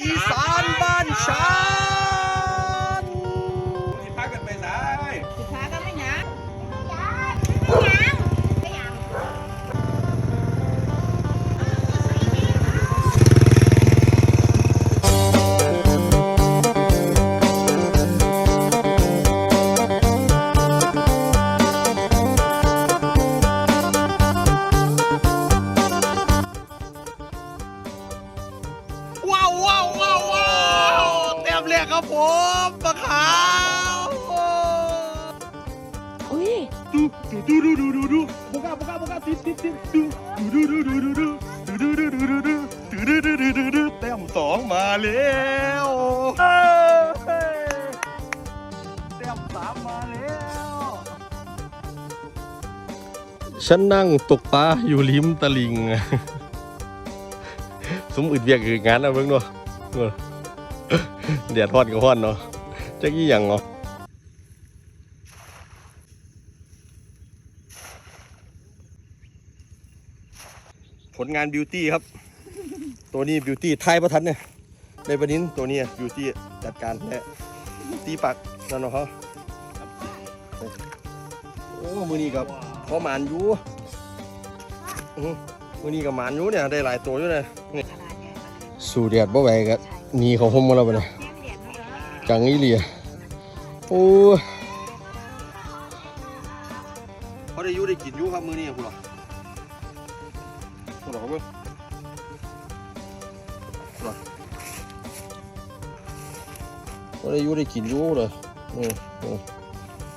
อีสานบ้านฉันสิพากันไปไหนสิพากันไปไหนาว！ ครับผมปลาขาวอุ้ยดูดูดูดูดูดูบุกาบุกาบุกาติดติดติดดูดูดูดูดูดูดูดูดูดูดูดูดูดูดูดูดูเต็มสองมาแล้วเอ้ยเต็มสามมาแล้วฉันนั่งตกปลาอยู่ริมตลิ่งสมอึดเวียกคืองานนะเบิ่งเนาะ เออแดดฮ้อนก็ฮ้อนเนาะจักอีหยังเนาะผลงานบิวตี้ครับ ตัวนี้บิวตี้ไทยประทันเนี่ยในประเด็นตัวนี้บิวตี้จัดการแน่ตีปักนั่นเนาะเขาโอ้มือนี้กับพอหมานอยู่อื้อหือมือนี้กับหมานอยู่เนี่ยได้หลายตัวอยู่เนี่ยนี่สู่แดดบ่ไหวก็ห นีเขาห่มมาแล้วปะเนี่ยจังอีเหลียโอ้ยเขาได้อยู่ได้กินอยู่ครับมือนี้คุณหรอคุณหรอครับเบิ่งคุณหรอเขาได้อยู่ได้กินอยู่เลยอืมอืม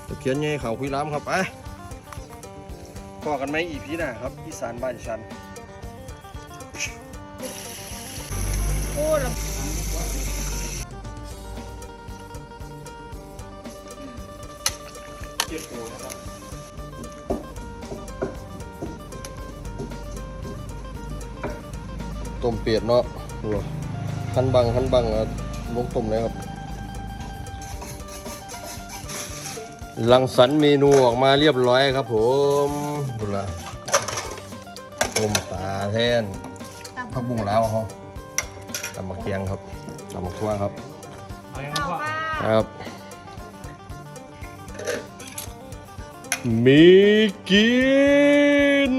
ตะเคียนใหญ่เขาคุยล้ำครับไปพอกันไหมอีพีหน้าครับอีสานบ้านฉันโอ้ ลต้มเป็ดเนาะดูหันบังหันบังเอาลงต้มเลยครับ ลังสรรค์เมนูออกมาเรียบร้อยครับผมดูละต้มปลาแทนผักบุ้งแล้วเขา ตำมะเคียงครับตำมะทั่วครับเข้ามาครับมีกิน